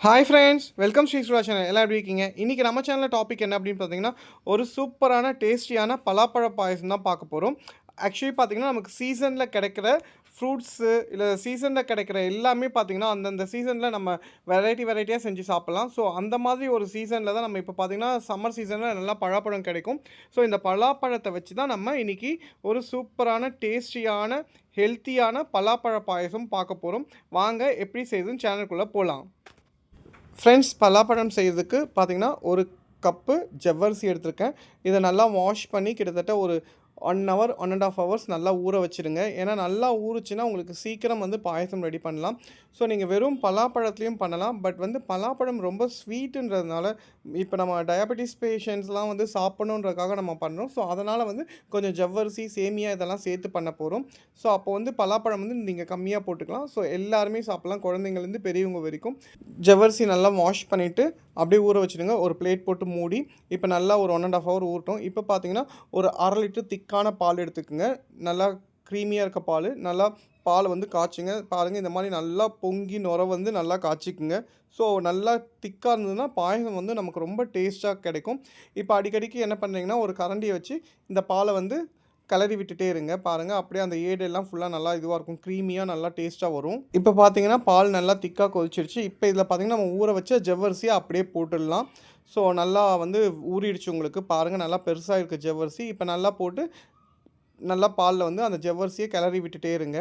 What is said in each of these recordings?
Hi friends welcome Sri சுரா channel எல்லாம் எப்படி இருக்கீங்க? இன்றைக்கி நம்ம சேனலில் டாபிக் என்ன அப்படின்னு பார்த்தீங்கன்னா ஒரு சூப்பரான டேஸ்டியான பலாப்பழ பாயசம் தான் பார்க்க போகிறோம் ஆக்சுவலி பார்த்தீங்கன்னா நமக்கு சீசனில் கிடைக்கிற ஃப்ரூட்ஸு இல்லை சீசனில் கிடைக்கிற எல்லாமே பார்த்தீங்கன்னா அந்தந்த சீசனில் நம்ம வெரைட்டி வெரைட்டியாக செஞ்சு சாப்பிட்லாம். ஸோ அந்த மாதிரி ஒரு சீசனில் தான் நம்ம இப்போ பார்த்தீங்கன்னா சம்மர் சீசனில் நல்லா பழாப்பழம் கிடைக்கும். ஸோ இந்த பலாப்பழத்தை வச்சு தான் நம்ம இன்றைக்கி ஒரு சூப்பரான டேஸ்டியான ஹெல்த்தியான பலாப்பழ பாயசம் பார்க்க போகிறோம் வாங்க எப்படி செய்யுதுன்னு சேனலுக்குள்ளே போகலாம் ஃப்ரெண்ட்ஸ் பலாப்பழம் செய்கிறதுக்கு பார்த்தீங்கன்னா ஒரு கப்பு ஜவ்வரிசி எடுத்திருக்கேன். இதை நல்லா வாஷ் பண்ணி கிட்டத்தட்ட ஒரு one hour one and half hours நல்லா ஊற வச்சுருங்க. ஏன்னா நல்லா ஊறுச்சுன்னா உங்களுக்கு சீக்கிரம் வந்து பாயசம் ரெடி பண்ணலாம். ஸோ நீங்கள் வெறும் பலாப்பழத்துலேயும் பண்ணலாம். பட் வந்து பலாப்பழம் ரொம்ப ஸ்வீட்டுன்றதுனால இப்போ நம்ம டயபெட்டிஸ் பேஷண்ட்ஸ்லாம் வந்து சாப்பிட்ணுன்றதுக்காக நம்ம பண்ணுறோம் ஸோ அதனால் வந்து கொஞ்சம் ஜவ்வரிசி சேமியா இதெல்லாம் சேர்த்து பண்ண போகிறோம் ஸோ அப்போ வந்து பலாப்பழம் வந்து நீங்கள் கம்மியாக போட்டுக்கலாம். ஸோ எல்லாருமே சாப்பிட்லாம். குழந்தைங்கலேருந்து பெரியவங்க வரைக்கும். ஜவ்வரிசி நல்லா வாஷ் பண்ணிவிட்டு அப்படியே ஊற வச்சுடுங்க. ஒரு பிளேட் போட்டு மூடி இப்போ நல்லா ஒரு ஒன் அண்ட் ஆஃப் ஹவர் ஊறட்டும். இப்போ பார்த்தீங்கன்னா ஒரு அரை லிட்டர் திக்கான பால் எடுத்துக்கோங்க. நல்லா க்ரீமியாக இருக்க பால் நல்லா பால் வந்து காய்ச்சுங்க. பாருங்கள் இந்த மாதிரி நல்லா பொங்கி நுர வந்து நல்லா காய்ச்சிக்குங்க. ஸோ நல்லா திக்காக இருந்ததுன்னா பாயசம் வந்து நமக்கு ரொம்ப டேஸ்ட்டாக கிடைக்கும். இப்போ அடிக்கடிக்கு என்ன பண்ணுறீங்கன்னா ஒரு கரண்டியை வச்சு இந்த பாலை வந்து கிளறி விட்டுட்டே இருங்க. பாருங்கள் அப்படியே அந்த ஏடெல்லாம் ஃபுல்லாக நல்லா இதுவாக இருக்கும். க்ரீமியாக நல்லா டேஸ்ட்டாக வரும். இப்போ பார்த்தீங்கன்னா பால் நல்லா திக்காக கொதிச்சிருச்சு. இப்போ இதில் பார்த்தீங்கன்னா நம்ம ஊற வச்ச ஜவ்வரிசியை அப்படியே போட்டுடலாம். ஸோ நல்லா வந்து ஊறிடுச்சு உங்களுக்கு. பாருங்கள் நல்லா பெருசாக இருக்குது ஜவ்வரிசி. இப்போ நல்லா போட்டு நல்லா பாலில் வந்து அந்த ஜவ்வரிசியை கிளறி விட்டுட்டே இருங்க.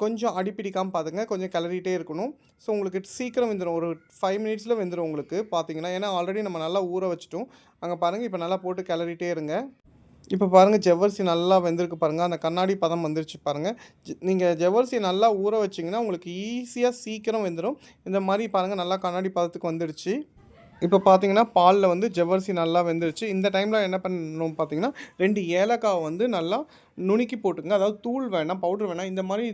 கொஞ்சம் அடிப்பிடிக்காமல் பார்த்துங்க கொஞ்சம் கிளறிட்டே இருக்கணும். ஸோ உங்களுக்கு சீக்கிரம் வெந்துடும் ஒரு ஃபைவ் மினிட்ஸில் வெந்துடும் உங்களுக்கு பார்த்தீங்கன்னா ஏன்னா ஆல்ரெடி நம்ம நல்லா ஊற வச்சிட்டோம். அங்கே பாருங்கள் இப்போ நல்லா போட்டு கிளறிட்டே இருங்க. இப்போ பாருங்கள் ஜவ்வரிசி நல்லா வெந்திருக்கு பாருங்கள் அந்த கண்ணாடி பதம் வந்துருச்சு பாருங்கள் நீங்கள் ஜவ்வரிசி நல்லா ஊற வச்சிங்கன்னா உங்களுக்கு ஈஸியாக சீக்கிரம் வெந்துடும் இந்த மாதிரி பாருங்கள் நல்லா கண்ணாடி பதத்துக்கு வந்துடுச்சு இப்போ பார்த்தீங்கன்னா பாலில் வந்து ஜவ்வரிசி நல்லா வெந்துருச்சு. இந்த டைமில் என்ன பண்ணணும் பார்த்தீங்கன்னா ரெண்டு ஏலக்காவை வந்து நல்லா நுணுக்கி போட்டுங்க. அதாவது தூள் வேணாம் பவுடர் வேணாம். இந்த மாதிரி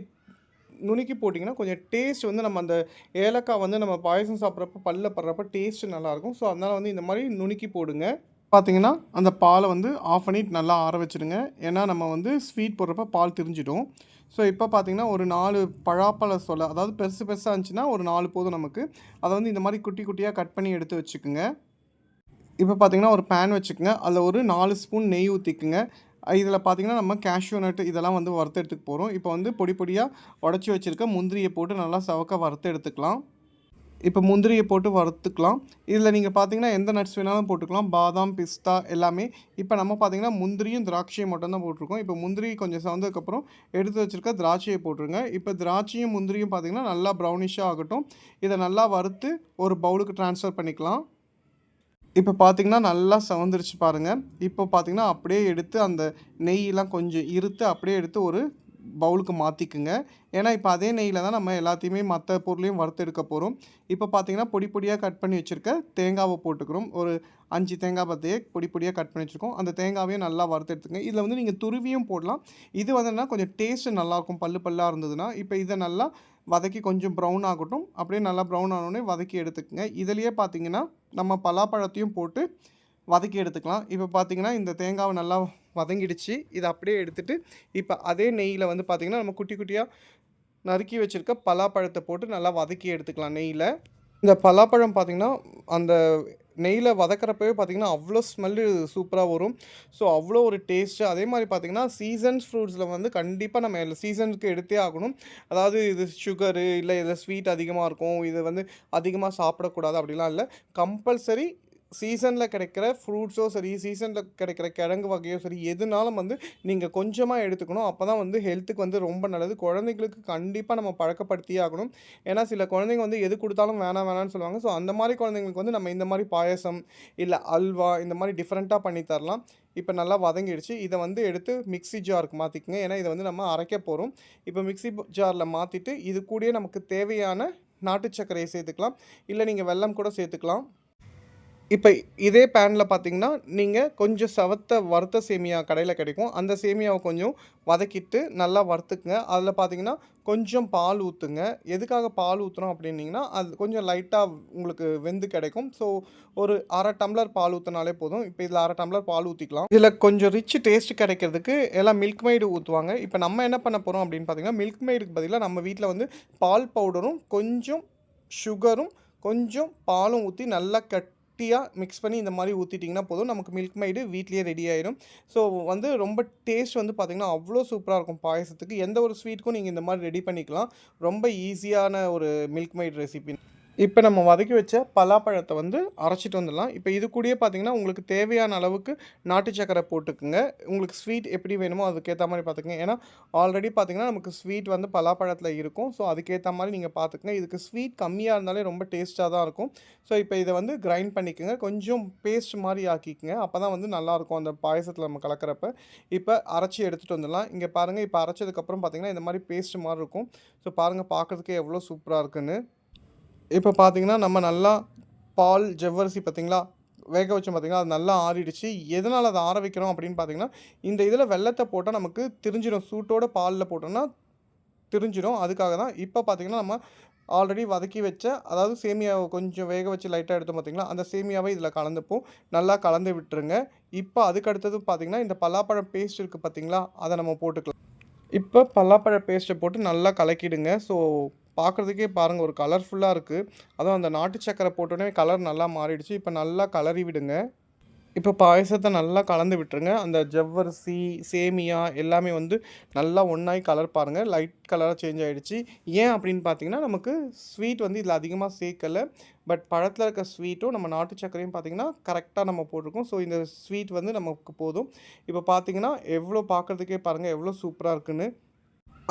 நுணுக்கி போட்டிங்கன்னா கொஞ்சம் டேஸ்ட் வந்து நம்ம அந்த ஏலக்காய் வந்து நம்ம பாயசம் சாப்பிட்றப்ப பல்ல படுறப்ப டேஸ்ட்டு நல்லாயிருக்கும். ஸோ அதனால் வந்து இந்த மாதிரி நுணுக்கி போடுங்க. பார்த்தீங்கன்னா அந்த பாலை வந்து ஆஃப் பண்ணிட்டு நல்லா ஆற வச்சுடுங்க. ஏன்னா நம்ம வந்து ஸ்வீட் போடுறப்ப பால் திரிஞ்சிடும். ஸோ இப்போ பார்த்தீங்கன்னா ஒரு நாலு பழாப்பழ சொல்ல அதாவது பெருசு பெருசாக இருந்துச்சுன்னா ஒரு நாலு போதும் நமக்கு. அதை வந்து இந்த மாதிரி குட்டி குட்டியாக கட் பண்ணி எடுத்து வச்சுக்கோங்க. இப்போ பார்த்தீங்கன்னா ஒரு பேன் வச்சுக்கோங்க. அதில் ஒரு நாலு ஸ்பூன் நெய் ஊற்றிக்குங்க இதில் பார்த்தீங்கன்னா நம்ம கேஷ்யூ நட்டு இதெல்லாம் வந்து வறுத்து எடுத்துக்க போகிறோம் இப்போ வந்து பொடி பொடியாக உடச்சி வச்சுருக்க முந்திரியை போட்டு நல்லா சவக்க வறுத்து எடுத்துக்கலாம். இப்போ முந்திரியை போட்டு வறுத்துக்கலாம். இதில் நீங்கள் பார்த்தீங்கன்னா எந்த நட்ஸ் வேணாலும் போட்டுக்கலாம். பாதாம் பிஸ்தா எல்லாமே. இப்போ நம்ம பார்த்தீங்கன்னா முந்திரியும் திராட்சையும் மட்டும்தான் போட்டிருக்கோம். இப்போ முந்திரி கொஞ்சம் சவந்ததுக்கப்புறம் எடுத்து வச்சுருக்க திராட்சையை போட்டுருங்க. இப்போ திராட்சையும் முந்திரியும் பார்த்தீங்கன்னா நல்லா ப்ரௌனிஷாக ஆகட்டும். இதை நல்லா வறுத்து ஒரு பவுலுக்கு ட்ரான்ஸ்ஃபர் பண்ணிக்கலாம். இப்போ பார்த்தீங்கன்னா நல்லா சவந்துருச்சு பாருங்கள் இப்போ பார்த்தீங்கன்னா அப்படியே எடுத்து அந்த நெய்யெலாம் கொஞ்சம் இருத்து அப்படியே எடுத்து ஒரு பவுலுக்கு மாற்றிக்குங்க ஏன்னா இப்போ அதே நெய்யில் தான் நம்ம எல்லாத்தையுமே மற்ற பொருளையும் வறுத்து எடுக்க போகிறோம் இப்போ பார்த்தீங்கன்னா பொடி பொடியாக கட் பண்ணி வச்சுருக்க தேங்காவை போட்டுக்கிறோம். ஒரு அஞ்சு தேங்காய் பத்தையே பொடி பொடியாக கட் பண்ணி வச்சுருக்கோம். அந்த தேங்காவையும் நல்லா வறுத்து எடுத்துங்க இதில் வந்து நீங்கள் துருவியும் போடலாம். இது வந்துன்னா கொஞ்சம் டேஸ்ட்டு நல்லாயிருக்கும் பல்லு பல்லாக இருந்ததுன்னா இப்போ இதை நல்லா வதக்கி கொஞ்சம் ப்ரௌன் ஆகட்டும். அப்படியே நல்லா ப்ரௌன் ஆனோடனே வதக்கி எடுத்துக்கோங்க. இதுலேயே பார்த்தீங்கன்னா நம்ம பலாப்பழத்தையும் போட்டு வதக்கி எடுத்துக்கலாம். இப்போ பார்த்தீங்கன்னா இந்த தேங்காவை நல்லா வதங்கிடுச்சு. இதை அப்படியே எடுத்துகிட்டு இப்போ அதே நெய்யில் வந்து பார்த்திங்கன்னா நம்ம குட்டி குட்டியாக நறுக்கி வச்சுருக்க பலாப்பழத்தை போட்டு நல்லா வதக்கி எடுத்துக்கலாம் நெய்யில். இந்த பலாப்பழம் பார்த்திங்கன்னா அந்த நெய்யில் வதக்கிறப்பவே பார்த்திங்கன்னா அவ்வளோ ஸ்மெல்லு சூப்பராக வரும். ஸோ அவ்வளோ ஒரு டேஸ்ட்டு அதே மாதிரி பார்த்திங்கன்னா சீசன்ஸ் ஃப்ரூட்ஸில் வந்து கண்டிப்பாக நம்ம சீசனுக்கு எடுத்தே ஆகணும். அதாவது இது சுகரு இல்லை இதில் ஸ்வீட் அதிகமாக இருக்கும் இது வந்து அதிகமாக சாப்பிடக்கூடாது அப்படிலாம் இல்லை. கம்பல்சரி சீசனில் கிடைக்கிற ஃப்ரூட்ஸோ சரி சீசனில் கிடைக்கிற கிழங்கு வகையோ சரி எதுனாலும் வந்து நீங்கள் கொஞ்சமாக எடுத்துக்கணும். அப்போ தான் வந்து ஹெல்த்துக்கு வந்து ரொம்ப நல்லது. குழந்தைங்களுக்கு கண்டிப்பாக நம்ம பழக்கப்படுத்தியே ஆகணும். ஏன்னா சில குழந்தைங்க வந்து எது கொடுத்தாலும் வேணாம் வேணாம்னு சொல்லுவாங்க. ஸோ அந்த மாதிரி குழந்தைங்களுக்கு வந்து நம்ம இந்த மாதிரி பாயசம் இல்லை அல்வா இந்த மாதிரி டிஃப்ரெண்ட்டாக பண்ணி தரலாம். இப்போ நல்லா வதங்கிடுச்சு. இதை வந்து எடுத்து மிக்ஸி ஜாருக்கு மாற்றிக்கங்க ஏன்னா இதை வந்து நம்ம அரைக்க போகிறோம் இப்போ மிக்ஸி ஜாரில் மாற்றிட்டு இது கூடயே நமக்கு தேவையான நாட்டு சர்க்கரையை சேர்த்துக்கலாம். இல்லை நீங்கள் வெல்லம் கூட சேர்த்துக்கலாம். இப்போ இதே பேனில் பார்த்தீங்கன்னா நீங்கள் கொஞ்சம் சவத்த வறுத்த சேமியா கடையில் கிடைக்கும். அந்த சேமியாவை கொஞ்சம் வதக்கிட்டு நல்லா வறுத்துக்குங்க. அதில் பார்த்தீங்கன்னா கொஞ்சம் பால் ஊற்றுங்க எதுக்காக பால் ஊற்றுறோம் அப்படின்னீங்கன்னா அது கொஞ்சம் லைட்டாக உங்களுக்கு வெந்து கிடைக்கும். ஸோ ஒரு அரை டம்ளர் பால் ஊற்றினாலே போதும். இப்போ இதில் அரை டம்ளர் பால் ஊற்றிக்கலாம் இதில் கொஞ்சம் ரிச் டேஸ்ட் கிடைக்கிறதுக்கு எல்லாம் மில்க் மைடு ஊற்றுவாங்க இப்போ நம்ம என்ன பண்ண போகிறோம் அப்படின்னு பார்த்தீங்கன்னா மில்க் மைடுக்கு பதிலாக நம்ம வீட்டில் வந்து பால் பவுடரும் கொஞ்சம் சுகரும் கொஞ்சம் பாலும் ஊற்றி நல்லா கட் குட்டியாக மிக்ஸ் பண்ணி இந்த மாதிரி ஊற்றிட்டிங்கன்னா போதும். நமக்கு மில்க் மைடு வீட்லேயே ரெடி ஆயிடும் ஸோ வந்து ரொம்ப டேஸ்ட் வந்து பார்த்திங்கன்னா அவ்வளோ சூப்பராக இருக்கும் பாயசத்துக்கு. எந்த ஒரு ஸ்வீட்டுக்கும் நீங்கள் இந்த மாதிரி ரெடி பண்ணிக்கலாம். ரொம்ப ஈஸியான ஒரு மில்க் மைடு ரெசிபி இப்போ நம்ம வதக்கி வச்ச பலாப்பழத்தை வந்து அரைச்சிட்டு வந்துடலாம். இப்போ இது கூடயே பார்த்தீங்கன்னா உங்களுக்கு தேவையான அளவுக்கு நாட்டு சக்கரை போட்டுக்குங்க. உங்களுக்கு ஸ்வீட் எப்படி வேணுமோ அதுக்கேற்ற மாதிரி பார்த்துக்குங்க ஏன்னா ஆல்ரெடி பார்த்தீங்கன்னா நமக்கு ஸ்வீட் வந்து பலாப்பழத்தில் இருக்கும். ஸோ அதுக்கேற்ற மாதிரி நீங்கள் பார்த்துக்குங்க இதுக்கு ஸ்வீட் கம்மியாக இருந்தாலே ரொம்ப டேஸ்ட்டாக தான் இருக்கும். ஸோ இப்போ இதை வந்து கிரைண்ட் பண்ணிக்கோங்க. கொஞ்சம் பேஸ்ட் மாதிரி ஆக்கிக்கோங்க. அப்போ தான் வந்து நல்லாயிருக்கும் அந்த பாயசத்தில் நம்ம கலக்கிறப்ப. இப்போ அரைச்சி எடுத்துகிட்டு வந்துடலாம். இங்கே பாருங்கள் இப்போ அரைச்சதுக்கப்புறம் பார்த்தீங்கன்னா இந்த மாதிரி பேஸ்ட் மாதிரி இருக்கும். ஸோ பாருங்கள் பார்க்குறதுக்கே எவ்வளோ சூப்பராக இருக்குன்னு. இப்போ பார்த்தீங்கன்னா நம்ம நல்லா பால் ஜவ்வரிசி பார்த்தீங்களா? வேக வச்சோம் பார்த்திங்கன்னா அது நல்லா ஆறிடுச்சு. எதனால் அதை ஆற வைக்கிறோம் அப்படின்னு பார்த்தீங்கன்னா இந்த இதில் வெள்ளத்தை போட்டால் நமக்கு திரிஞ்சிடும். சூட்டோட பாலில் போட்டோம்னா திரிஞ்சிடும். அதுக்காக தான் இப்போ பார்த்தீங்கன்னா நம்ம ஆல்ரெடி வதக்கி வச்ச அதாவது சேமியாவை கொஞ்சம் வேக வச்சு லைட்டாக எடுத்தோம் பார்த்திங்களா? அந்த சேமியாவை இதில் கலந்துப்போம். நல்லா கலந்து விட்டுருங்க. இப்போ அதுக்கு அடுத்தது பார்த்தீங்கன்னா இந்த பலாப்பழம் பேஸ்ட் இருக்குது பார்த்திங்களா? அதை நம்ம போட்டுக்கலாம். இப்போ பல்லாப்பழ பேஸ்ட்டை போட்டு நல்லா கலக்கிடுங்க. ஸோ பார்க்குறதுக்கே பாருங்கள் ஒரு கலர்ஃபுல்லாக இருக்குது அதுவும் அந்த நாட்டு சக்கரை போட்டோடனே கலர் நல்லா மாறிடுச்சு. இப்போ நல்லா கலரி விடுங்க. இப்போ பாயசத்தை நல்லா கலந்து விட்டுருங்க. அந்த ஜவ்வரிசி சேமியா எல்லாமே வந்து நல்லா ஒன்றாய் கலர் பாருங்கள் லைட் கலராக சேஞ்ச் ஆகிடுச்சு ஏன் அப்படின்னு பார்த்தீங்கன்னா நமக்கு ஸ்வீட் வந்து இதில் அதிகமாக சேர்க்கலை. பட் பழத்தில் இருக்க ஸ்வீட்டும் நம்ம நாட்டு சர்க்கரையும் பார்த்தீங்கன்னா கரெக்டாக நம்ம போட்டிருக்கோம். ஸோ இந்த ஸ்வீட் வந்து நமக்கு போதும். இப்போ பார்த்தீங்கன்னா எவ்வளோ பார்க்குறதுக்கே பாருங்கள் எவ்வளோ சூப்பராக இருக்குன்னு.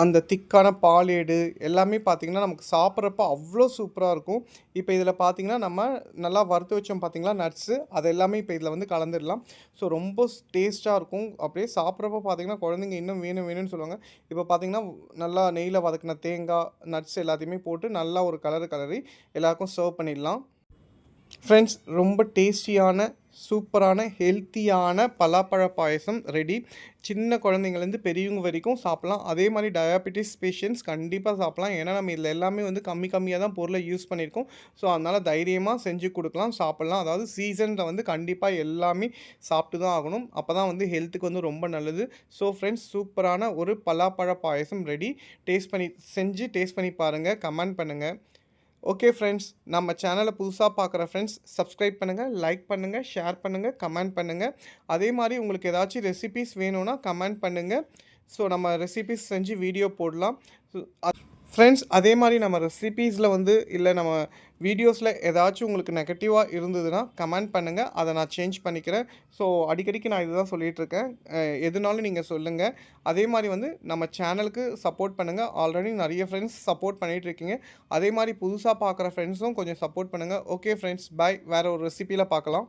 அந்த திக்கான பாலேடு எல்லாமே பார்த்திங்கன்னா நமக்கு சாப்பிட்றப்ப அவ்வளோ சூப்பராக இருக்கும். இப்போ இதில் பார்த்தீங்கன்னா நம்ம நல்லா வறுத்து வச்சோம் பார்த்திங்களா நட்ஸு அது எல்லாமே இப்போ இதில் வந்து கலந்துடலாம். ஸோ ரொம்ப டேஸ்ட்டாக இருக்கும். அப்படியே சாப்பிட்றப்ப பார்த்தீங்கன்னா குழந்தைங்க இன்னும் வேணும் வேணும்னு சொல்லுவாங்க. இப்போ பார்த்தீங்கன்னா நல்லா நெய்யில் வதக்கின தேங்காய் நட்ஸ் எல்லாத்தையுமே போட்டு நல்லா ஒரு கலர் கலரி எல்லாருக்கும் சர்வ் பண்ணிடலாம். ஃப்ரெண்ட்ஸ் ரொம்ப டேஸ்டியான சூப்பரான ஹெல்த்தியான பலாப்பழ பாயசம் ரெடி சின்ன குழந்தைங்கலேருந்து பெரியவங்க வரைக்கும் சாப்பிட்லாம். அதே மாதிரி டயாபெட்டிஸ் பேஷண்ட்ஸ் கண்டிப்பாக சாப்பிட்லாம். ஏன்னா நம்ம இதில் எல்லாமே வந்து கம்மி கம்மியாக தான் பொருளை யூஸ் பண்ணியிருக்கோம். ஸோ அதனால் தைரியமாக செஞ்சு கொடுக்கலாம் சாப்பிட்லாம். அதாவது சீசனில் வந்து கண்டிப்பாக எல்லாமே சாப்பிட்டு தான் ஆகணும். அப்போ தான் வந்து ஹெல்த்துக்கு வந்து ரொம்ப நல்லது. ஸோ ஃப்ரெண்ட்ஸ் சூப்பரான ஒரு பலாப்பழ பாயசம் ரெடி டேஸ்ட் பண்ணி செஞ்சு டேஸ்ட் பண்ணி பாருங்கள் கமெண்ட் பண்ணுங்கள் ஓகே ஃப்ரெண்ட்ஸ் நம்ம சேனலை புதுசாக பார்க்குற ஃப்ரெண்ட்ஸ் சப்ஸ்கிரைப் பண்ணுங்கள் லைக் பண்ணுங்கள் ஷேர் பண்ணுங்கள் கமெண்ட் பண்ணுங்கள் அதே மாதிரி உங்களுக்கு ஏதாச்சும் ரெசிபீஸ் வேணும்னா கமெண்ட் பண்ணுங்கள் ஸோ நம்ம ரெசிபீஸ் செஞ்சு வீடியோ போடலாம். ஃப்ரெண்ட்ஸ் அதே மாதிரி நம்ம ரெசிபீஸில் வந்து இல்லை நம்ம வீடியோஸில் ஏதாச்சும் உங்களுக்கு நெகட்டிவாக இருந்ததுன்னா கமெண்ட் பண்ணுங்கள். அதை நான் சேஞ்ச் பண்ணிக்கிறேன். ஸோ அடிக்கடிக்கு நான் இதுதான் சொல்லிகிட்ருக்கேன். எதுனாலும் நீங்கள் சொல்லுங்கள். அதே மாதிரி வந்து நம்ம சேனலுக்கு சப்போர்ட் பண்ணுங்கள். ஆல்ரெடி நிறைய ஃப்ரெண்ட்ஸ் சப்போர்ட் பண்ணிகிட்ருக்கீங்க. அதே மாதிரி புதுசாக பார்க்குற ஃப்ரெண்ட்ஸும் கொஞ்சம் சப்போர்ட் பண்ணுங்கள். ஓகே ஃப்ரெண்ட்ஸ் பாய் வேறு ஒரு ரெசிப்பியில் பார்க்கலாம்.